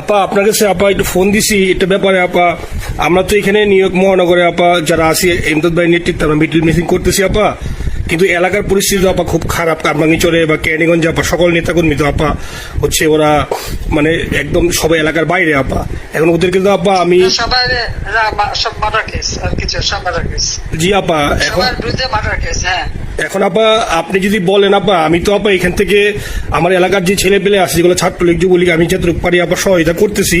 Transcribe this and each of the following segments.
আপা, আপনার কাছে আপা একটু ফোন দিছি এটা ব্যাপারে আপা। আমরা তো এখানে নিউ ইয়র্ক মহানগরে আপা যারা আছি, এমদাদ ভাই নেতৃত্বে আমরা মিটিং মিটিং করতেছি আপা। কিন্তু এলাকার পরিস্থিতি তো আপা খুব খারাপ। কারমাঙ্গিচরে বা ক্যানিগঞ্জে আপা সকল নেতাকর্মী তো আপা হচ্ছে ওরা মানে একদম সবাই এলাকার বাইরে আপা। এখন ওদের কিন্তু আপা আমি জি আপা এখন হ্যাঁ। এখন আপা আপনি যদি বলেন আপা আমি তো আপা এখান থেকে আমার এলাকার যে ছেলে পেলে আছে যেগুলো ছাত্রলীগ যুবলীগ আমি যতটুকু পারি আপা সহায়তা করতেছি।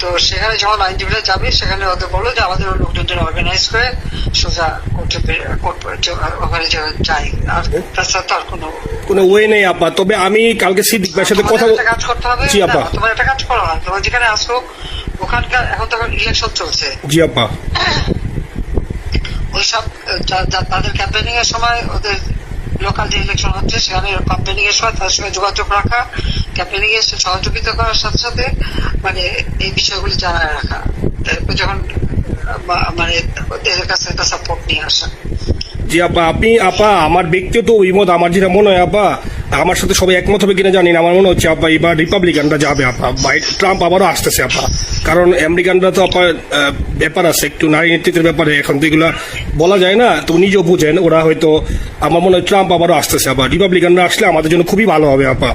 তো সেখানে যখন আইনজীবীরা যাবে সেখানে ওদের বলো যে আমাদের লোকজন অর্গানাইজ করে সোজা ওখানে যাই। আর তাছাড়া তো আর কোনো কোনো ওয়ে নেই আপা তবে আমি কালকে সিদ্দিক ভাইয়ের সাথে কথা কাজ করতে হবে। জি আপা তোমার একটা কাজ করো না। তোমার যেখানে আসো ওখানকার এখন তো ইলেকশন চলছে। জি আপা তাদের ক্যাম্পেনিং এর সময় ওদের লোকাল যে ইলেকশন হচ্ছে সেখানে ক্যাম্পেনিং এর সময় তাদের সঙ্গে যোগাযোগ রাখা ক্যাম্পেনিং এর সহযোগিতা করার সাথে সাথে মানে এই বিষয়গুলি জানায় রাখা। তারপর যখন মানে ওদের কাছে একটা সাপোর্ট নিয়ে আসা। জি, আপা, আপনি, আপা, আমার ব্যক্তিগত অভিমত, আমার যেটা মনে হয়, আপা, আমার সাথে সবাই একমত হবে কিনা জানি না। আমার মনে হচ্ছে, আপা, এবার রিপাবলিকানরা যাবে, আপা। ট্রাম্প আবারও আসতেছে, আপা। কারণ আমেরিকানরা তো, আপা ব্যাপার আছে, একটু নারী নেতৃত্বের ব্যাপারে। এখন তো এগুলা বলা যায় না, তো নিজেও বুঝেন, ওরা হয়তো, আমার মনে হয় ট্রাম্প আবারও আসতেছে, আপা। রিপাবলিকানরা আসলে আমাদের জন্য খুবই ভালো হবে, আপা।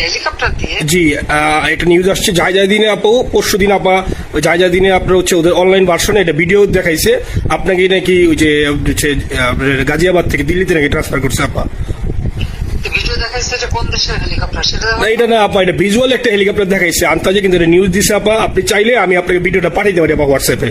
হেলিকপ্টার দিয়ে? জি একটা নিউজ আসছে যাই যাই দিনে আপু পরশু দিন আপা যাই দিনে আপনার হচ্ছে ওদের অনলাইন ভার্সনে এটা ভিডিও দেখাইছে। আপনাকে নাকি ওই যে হচ্ছে গাজিয়াবাদ থেকে দিল্লিতে নাকি ট্রান্সফার করছে আপা। ভিডিও দেখাচ্ছে যে কোন দেশের হেলিকপ্টার? সেটা এটা না আপা এটা ভিজুয়াল একটা হেলিকপ্টার দেখাইছে। আন্তাজে কিন্তু এটা নিউজ দিছে আপা। আপনি চাইলে আমি আপনাকে ভিডিওটা পাঠিয়ে দেবো আপা হোয়াটসঅ্যাপে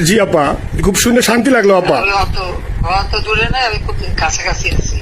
জি আপা। খুব শুনে শান্তি লাগল আপা। অত অত দূরে না কাছাকাছি আছি।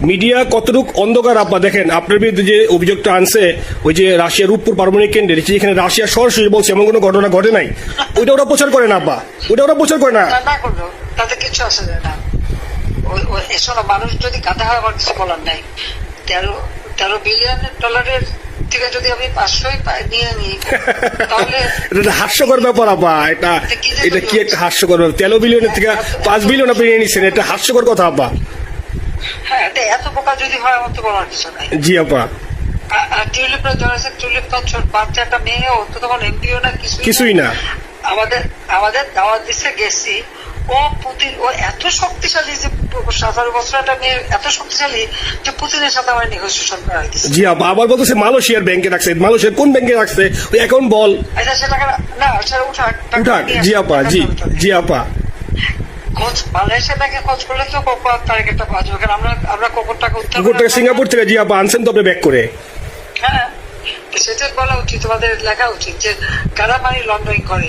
মিডিয়া কতটুক অন্ধকার? আপা দেখেন আপনার বিরুদ্ধে যে অভিযোগটা আনছে ওই যে রাশিয়ার রূপপুর পারমাণবিক কেন্দ্রে যেখানে রাশিয়া সরাসরি বলছে এমন কোনো ঘটনা ঘটে নাই? ওইটা ওরা প্রচার করে না আপা। ওইটা ওরা প্রচার করে না। তাতে কিছু আসে না মানুষ যদি গাধা হয় আমার কিছু বলার নাই। তেরো তেরো বিলিয়ন ডলারের থেকে যদি আমি পাঁচশোই নিয়ে নিই তাহলে এটা হাস্যকর ব্যাপার আপা। এটা এটা কি একটা হাস্যকর ব্যাপার? তেরো বিলিয়নের থেকে পাঁচ বিলিয়ন আপনি নিয়ে নিচ্ছেন এটা হাস্যকর কথা আপা। হ্যাঁ এটা এত বোকা যদি হয় আমার তো বলার কিছু নাই। জি আপা। আর টিউলিপের টিউলিপ তো ছোট বাচ্চা একটা মেয়ে ও তো তখন এমপিও না কিছুই কিছুই না। আমাদের আমাদের দাওয়াত দিচ্ছে গেছি। ও পুতিন ও এত শক্তিশালী যে সতেরো বছর একটা মেয়ে এত শক্তিশালী যে পুতিনের সাথে আমার নেগোসিয়েশন করা দিচ্ছে জি আপা আবার বলতেছে মালয়েশিয়ার ব্যাংকে রাখছে। মালয়েশিয়ার কোন ব্যাংকে রাখছে? ওই অ্যাকাউন্ট বল। আচ্ছা সে টাকা না সেটা উঠাক টাকা উঠাক জি আপা জি জি আপা। খোঁজ মালয়েশিয়া থেকে খোঁজ করলে তো কত তারিখেরটা পাওয়া যাবে। কারণ আমরা আমরা কখন টাকা উত্তর কুকুর সিঙ্গাপুর থেকে জি আপা আনছেন তো আপনি ব্যাক করে। হ্যাঁ সেটা বলা উচিত তোমাদের লেখা উচিত যে কারা মানি লন্ডারিং করে?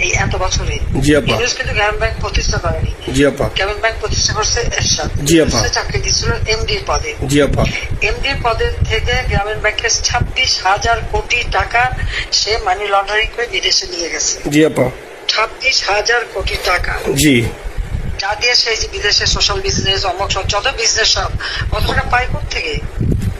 এই এত বছরে জি, আপা। কিন্তু ব্যাংক প্রতিষ্ঠা করেনি। জি আপা। গ্রামীণ ব্যাংক প্রতিষ্ঠা করছে এরশাদ। জি, আপা। চাকরি দিচ্ছিল এমডি পদে। জি আপা। এমডি পদের থেকে গ্রামীণ ব্যাংকের ছাব্বিশ হাজার কোটি টাকা সে মানি লন্ডারিং করে বিদেশে নিয়ে গেছে। জি আপা। ছাব্বিশ হাজার কোটি টাকা। জি। যা দিয়ে সেই যে বিদেশে সোশ্যাল বিজনেস অমক সব যত বিজনেস সব কত টাকা পায় থেকে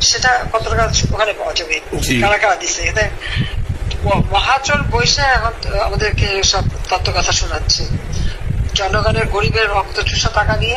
সেটা কতটা টাকা ওখানে পাওয়া যাবে। কারা কারা দিছে এতে ম- মহাচল বৈশা এখন আমাদেরকে সব তত্ত্ব কথা শোনাচ্ছে। জনগণের গরিবের রক্ত চুষা টাকা নিয়ে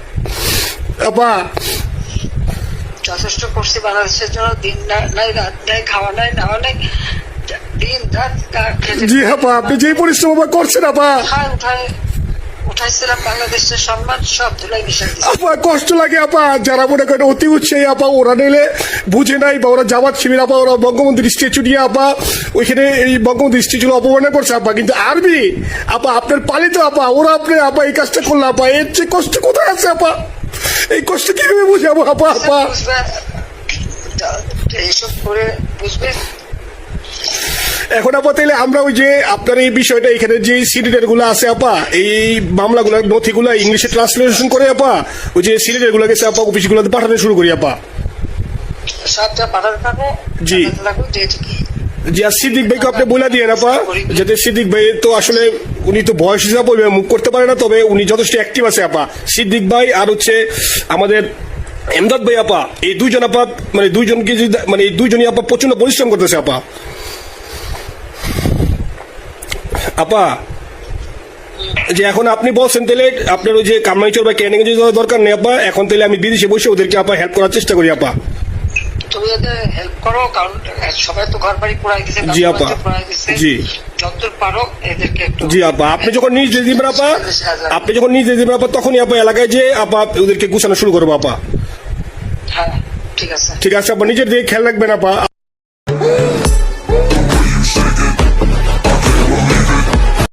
আপা যথেষ্ট করছি বাংলাদেশের জন্য। দিন নাই রাত নাই খাওয়া নাই নাওয়া নাই দিন রাত জি আপা আপনি যে পরিশ্রম আপা করছেন আপা উঠায় উঠায় উঠাইছিলাম বাংলাদেশের সম্মান সব ধুলাই আপা কষ্ট লাগে আপা যারা মনে করেন অতি উৎসাহী আপা ওরা নিলে বুঝে নাই বা ওরা জামাত শিবির আপা ওরা বঙ্গবন্ধুর স্ট্যাচু নিয়ে আপা ওইখানে এই বঙ্গবন্ধুর স্ট্যাচু অপমাননা করছে আপা কিন্তু আরবি আপা আপনার পালিত আপা ওরা আপনি আপা এই কাজটা করল আপা এর চেয়ে কষ্ট কোথায় আছে আপা এই কষ্ট কীভাবে বুঝাবো আপা আপা? এইসব করে এখন আপা তাহলে আমরা ওই যে আপনার এই বিষয়টা এখানে যে সিলিন্ডারগুলো আছে আপা এই মামলাগুলো নথিগুলো ইংলিশে ট্রান্সলেশন করে আপা ওই যে সিলিন্ডারগুলো গেছে আপা অফিস গুলোতে পাঠানো শুরু করি আপা। সবটা পাঠাতে থাকো জি। থাকো যেহেতু কি যে আর সিদ্দিক ভাইকে আপনি বলে দিয়ে আপা, যাতে সিদ্দিক ভাই তো আসলে উনি তো বয়স হিসাবে মুখ করতে পারে না, তবে উনি যথেষ্ট অ্যাক্টিভ আছে, আপা। সিদ্দিক ভাই আর হচ্ছে আমাদের এমদাদ ভাই, আপা, এই দুইজন, আপা মানে দুইজনকে মানে এই দুইজনই, আপা প্রচণ্ড পরিশ্রম করতেছে, আপা। আপা, যে এখন আপনি বলছেন, তাহলে আপনার ওই যে কামাইচর বা ক্যানিং দরকার নেই, আপা। এখন তাহলে আমি বিদেশে বসে ওদেরকে, আপা হেল্প করার চেষ্টা করি, আপা। তুমি ওদের হেল্প করো কারণ সবাই তো ঘর বাড়ি পোড়াই দিছে জি, আপা। জি। পারো এদেরকে একটু জি আপা। আপনি যখন নিজ আপা আপনি যখন নিজ দিয়ে দিবেন আপা তখনই আপা এলাকায় যে আপা ওদেরকে গুছানো শুরু করব আপা। হ্যাঁ ঠিক আছে। ঠিক আছে আপা। নিজের দিকে খেয়াল রাখবেন আপা।